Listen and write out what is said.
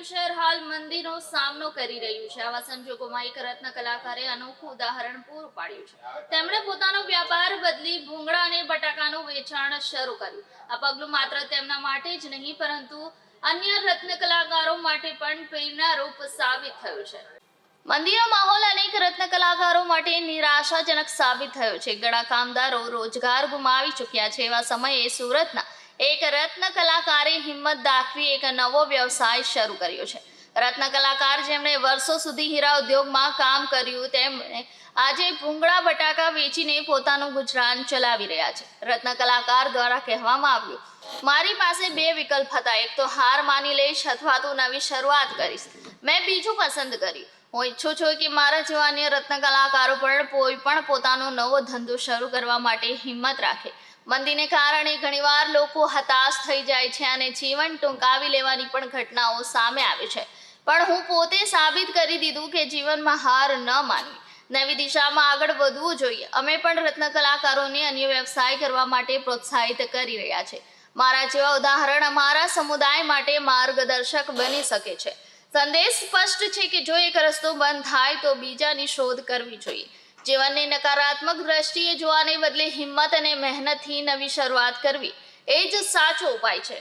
સુરતનું શહેર હાલ મંદીનો સામનો કરી રહ્યું છે. આવા સંજોગોમાં એક રત્ન કલાકારે અનોખું ઉદાહરણ પૂરું પાડ્યું છે. તેમણે પોતાનો વ્યાપાર બદલી ભૂંગળા અને બટાકાનું વેચાણ શરૂ કર્યું. આ પગલું માત્ર તેમના માટે જ નહીં, પરંતુ અન્ય રત્ન કલાકારો માટે પણ પ્રેરણારૂપ સાબિત થયું છે. મંદિરનો માહોલ અનેક રત્ન કલાકારો માટે નિરાશાજનક સાબિત થયો છે. ઘણા કામદારો રોજગાર ગુમાવી ચૂક્યા છે. એવા સમયે સુરતના એક રત્ન કલાકારે હિંમત દાખવી એક નવો વ્યવસાય શરૂ કર્યો છે. રત્ન કલાકાર જેમણે વર્ષો સુધી હીરા ઉદ્યોગમાં કામ કર્યું, તેમણે આજે ભૂંગળા બટાકા વેચીને પોતાનું ગુજરાન ચલાવી રહ્યા છે. રત્ન કલાકાર દ્વારા કહેવામાં આવ્યું મારી પાસે બે વિકલ્પ હતા. એક તો હાર માની લઈશ અથવા તો નવી શરૂઆત કરીશ. મેં બીજું પસંદ કર્યું. હું ઈચ્છું છું કે મારા જેવા અન્ય રત્ન કલાકારો પણ કોઈ પણ પોતાનો નવો ધંધો શરૂ કરવા માટે હિંમત રાખે. મંદીને કારણે ઘણીવાર લોકો હતાશ થઈ જાય છે અને જીવન ટૂંકાવી લેવાની પણ ઘટનાઓ સામે આવે છે. પણ હું પોતે સાબિત કરી દીધું કે જીવનમાં હાર ન માનવી. નવી દિશામાં આગળ વધવું જોઈએ. અમે પણ રત્ન કલાકારોને અન્ય વ્યવસાય કરવા માટે પ્રોત્સાહિત કરી રહ્યા છે. મારા જેવા ઉદાહરણ અમારા સમુદાય માટે માર્ગદર્શક બની શકે છે. સંદેશ સ્પષ્ટ છે કે જો એક રસ્તો બંધ થાય તો બીજાની શોધ કરવી જોઈએ. જીવનને નકારાત્મક દ્રષ્ટિએ જોવાને બદલે હિંમત અને મહેનતથી નવી શરૂઆત કરવી. એ જ સાચો ઉપાય છે.